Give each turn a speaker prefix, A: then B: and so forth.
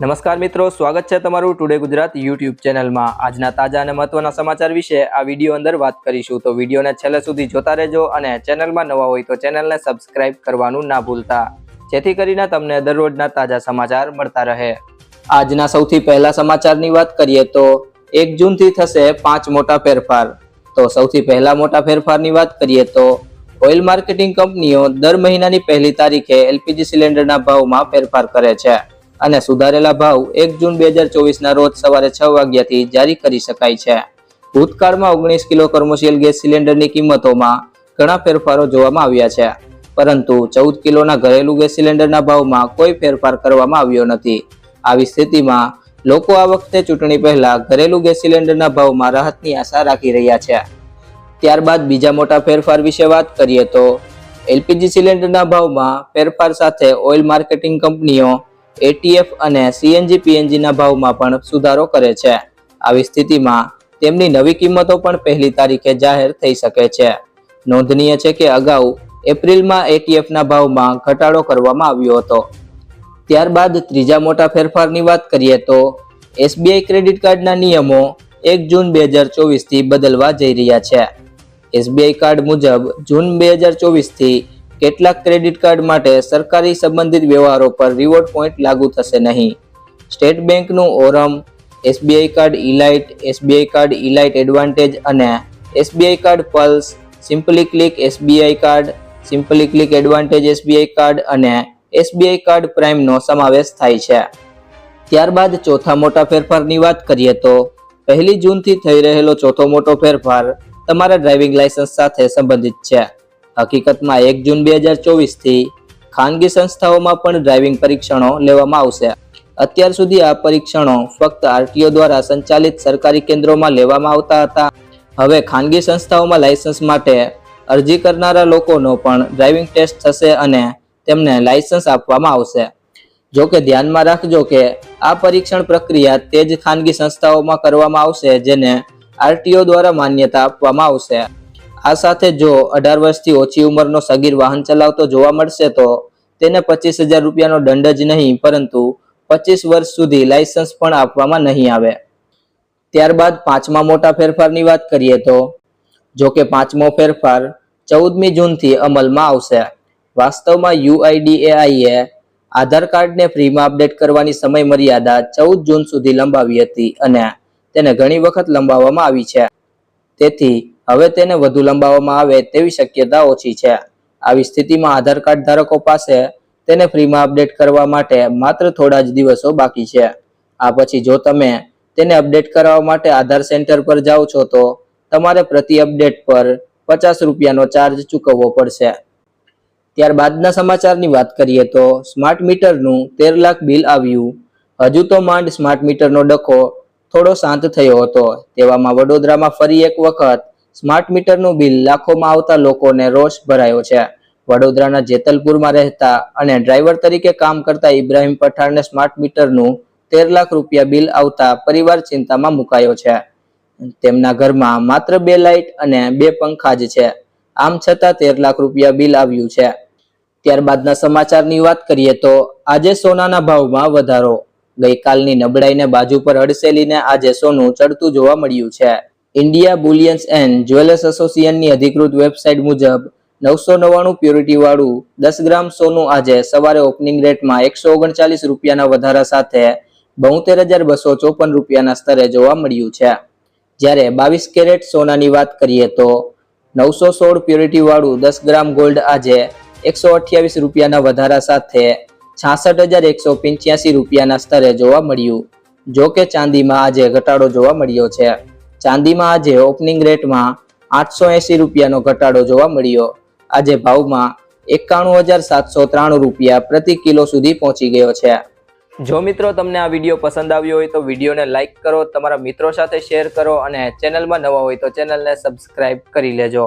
A: નમસ્કાર મિત્રો, સ્વાગત છે તમારું ટુડે ગુજરાત યુટ્યુબ ચેનલમાં. આજના તાજા અને મહત્વના સમાચાર વિશે આ વીડિયો અંદર વાત કરીશું. તો વિડીયોને છેલ્લે સુધી જોતા રહેજો અને ચેનલમાં નવા હોય તો ચેનલને સબસ્ક્રાઇબ કરવાનું ના ભૂલતા. જેથી કરીને તમને દરરોજના તાજા સમાચાર મળતા રહે. આજના સૌથી પહેલા સમાચારની વાત કરીએ તો એક જૂનથી થશે પાંચ મોટા ફેરફાર. તો સૌથી પહેલા મોટા ફેરફારની વાત કરીએ તો ઓઇલ માર્કેટિંગ કંપનીઓ દર મહિનાની પહેલી તારીખે એલપીજી સિલિન્ડરના ભાવમાં ફેરફાર કરે છે. અને સુધારેલા ભાવ એક જૂન બે હજાર ચોવીસના રોજ સવારે છ વાગ્યાથી જારી કરી શકાય છે. ભૂતકાળમાં ઓગણીસ કિલો કોમર્શિયલ ગેસ સિલિન્ડરની કિંમતોમાં ઘણા ફેરફારો જોવામાં આવ્યા છે. પરંતુ ચૌદ કિલોના ઘરેલું ગેસ સિલિન્ડરના ભાવમાં કોઈ ફેરફાર કરવામાં આવ્યો નથી. આવી સ્થિતિમાં લોકો આ વખતે ચૂંટણી પહેલા ઘરેલું ગેસ સિલિન્ડરના ભાવમાં રાહતની આશા રાખી રહ્યા છે. ત્યારબાદ બીજા મોટા ફેરફાર વિશે વાત કરીએ તો એલપીજી સિલિન્ડરના ભાવમાં ફેરફાર સાથે ઓઇલ માર્કેટિંગ કંપનીઓ એટીએફ અને સીએનજી પીએનજીના ભાવમાં પણ સુધારો કરે છે. આવી સ્થિતિમાં તેમની નવી કિંમતો પણ પહેલી તારીખે જાહેર થઈ શકે છે. નોંધનીય છે કે અગાઉ એપ્રિલમાં એટીએફના ભાવમાં ઘટાડો કરવામાં આવ્યો હતો. ત્યારબાદ ત્રીજા મોટા ફેરફારની વાત કરીએ તો એસબીઆઈ ક્રેડિટ કાર્ડના નિયમો એક જૂન બે હજાર ચોવીસથી બદલવા જઈ રહ્યા છે. એસબીઆઈ કાર્ડ મુજબ જૂન બે હજાર ચોવીસથી કેટલાક ક્રેડિટ કાર્ડ માટે સરકારી સંબંધિત વ્યવહારો પર રિવોર્ડ પોઈન્ટ લાગુ થશે નહીં. સ્ટેટ બેંકનું Aurum SBI card elite SBI card elite advantage અને SBI card pulse simply click SBI card simply click advantage SBI card અને એસબીઆઈ કાર્ડ પ્રાઇમનો સમાવેશ થાય છે. ત્યારબાદ ચોથા મોટા ફેરફારની વાત કરીએ તો, પહેલી જૂનથી થઈ રહેલો ચોથો મોટો ફેરફાર તમારા ડ્રાઇવિંગ લાયસન્સ સાથે સંબંધિત છે. હકીકતમાં એક જૂન બે હજાર ચોવીસથી ખાનગી સંસ્થાઓમાં પણ ડ્રાઇવિંગ પરીક્ષણો લેવામાં આવશે. અત્યાર સુધી આ પરીક્ષણો ફક્ત આરટીઓ દ્વારા સંચાલિત સરકારી કેન્દ્રોમાં લેવામાં આવતા હતા. હવે ખાનગી સંસ્થાઓમાં લાયસન્સ માટે અરજી કરનારા લોકોનો પણ ડ્રાઇવિંગ ટેસ્ટ થશે અને તેમને લાયસન્સ આપવામાં આવશે. જો કે ધ્યાનમાં રાખજો કે આ પરીક્ષણ પ્રક્રિયા તે જ ખાનગી સંસ્થાઓમાં કરવામાં આવશે જેને આરટીઓ દ્વારા માન્યતા આપવામાં આવશે. આ સાથે જો અઢાર વર્ષથી ઓછી ઉંમરનો સગીર વાહન ચલાવતો જોવા મળશે તો તેને પચીસ હજાર રૂપિયાનો દંડ જ નહીં, પરંતુ પચીસ વર્ષ સુધી લાયસન્સ પણ આપવામાં નહીં આવે. ત્યારબાદ પાંચમા મોટા ફેરફારની વાત કરીએ તો, જો કે પાંચમો ફેરફાર ચૌદમી જૂનથી અમલમાં આવશે. વાસ્તવમાં યુઆઈડીએઆઈએ આધાર કાર્ડને ફ્રીમાં અપડેટ કરવાની સમય મર્યાદા ચૌદ જૂન સુધી લંબાવી હતી અને તેને ઘણી વખત લંબાવવામાં આવી છે. તેથી હવે તેને વધુ લંબાવવામાં આવે તેવી શક્યતા ઓછી છે. આવી સ્થિતિમાં આધાર કાર્ડ ધારકો પાસે તેને ફ્રીમાં અપડેટ કરવા માટે માત્ર થોડા જ દિવસો બાકી છે. આ પછી જો તમે તેને અપડેટ કરવા માટે આધાર સેન્ટર પર જાઓ છો તો તમારે પ્રતિ અપડેટ પર પચાસ રૂપિયાનો ચાર્જ ચૂકવવો પડશે. ત્યારબાદના સમાચારની વાત કરીએ તો સ્માર્ટ મીટરનું તેર લાખ બિલ આવ્યું. હજુ તો માંડ સ્માર્ટ મીટરનો ડખો થોડો શાંત થયો હતો. તેવામાં વડોદરામાં ફરી એક વખત સ્માર્ટ મીટરનું બિલ લાખોમાં આવતા લોકોને રોષ ભરાયો છે. વડોદરાના જેતલપુરમાં રહેતા અને ડ્રાઈવર તરીકે કામ કરતા ઇબ્રાહિમ પઠાણને સ્માર્ટ મીટરનું તેર લાખ રૂપિયા બિલ આવતા પરિવાર ચિંતામાં મુકાયો છે. તેમના ઘરમાં માત્ર બે લાઇટ અને બે પંખા જ છે. આમ છતાં તેર લાખ રૂપિયા બિલ આવ્યું છે. ત્યારબાદના સમાચારની વાત કરીએ તો આજે સોનાના ભાવમાં વધારો. ગઈકાલની નબળાઈને બાજુ પર હડસેલીને આજે સોનું ચડતું જોવા મળ્યું છે. ઇન્ડિયા બુલિયન્સ એન્ડ જ્વેલર્સ એસોસિએશનની અધિકૃત વેબસાઇટ મુજબ નવસો નવ્વાણું પ્યોરિટીવાળું દસ ગ્રામ સોનું આજે સવારે ઓપનિંગ રેટમાં એકસો ઓગણચાલીસ રૂપિયાના વધારા સાથે બોતેર હજાર બસો ચોપન રૂપિયાના સ્તરે જોવા મળ્યું છે. જ્યારે બાવીસ કેરેટ સોનાની વાત કરીએ તો નવસો સોળ પ્યોરિટીવાળું દસ ગ્રામ ગોલ્ડ આજે એકસો અઠ્યાવીસ રૂપિયાના વધારા સાથે છાસઠ હજાર એકસો પંચ્યાસી રૂપિયાના સ્તરે જોવા મળ્યું જો કે ચાંદીમાં આજે ઘટાડો જોવા મળ્યો છે. ચાંદીમાં આજે ઓપનિંગ રેટમાં આઠસો એસી રૂપિયાનો ઘટાડો જોવા મળ્યો. આજે ભાવમાં એકાણું હજાર સાતસો ત્રાણું રૂપિયા પ્રતિ કિલો સુધી પહોંચી ગયો છે. જો મિત્રો તમને આ વીડિયો પસંદ આવ્યો હોય તો વિડીયોને લાઇક કરો, તમારા મિત્રો સાથે શેર કરો અને ચેનલમાં નવા હોય તો ચેનલને સબસ્ક્રાઇબ કરી લેજો.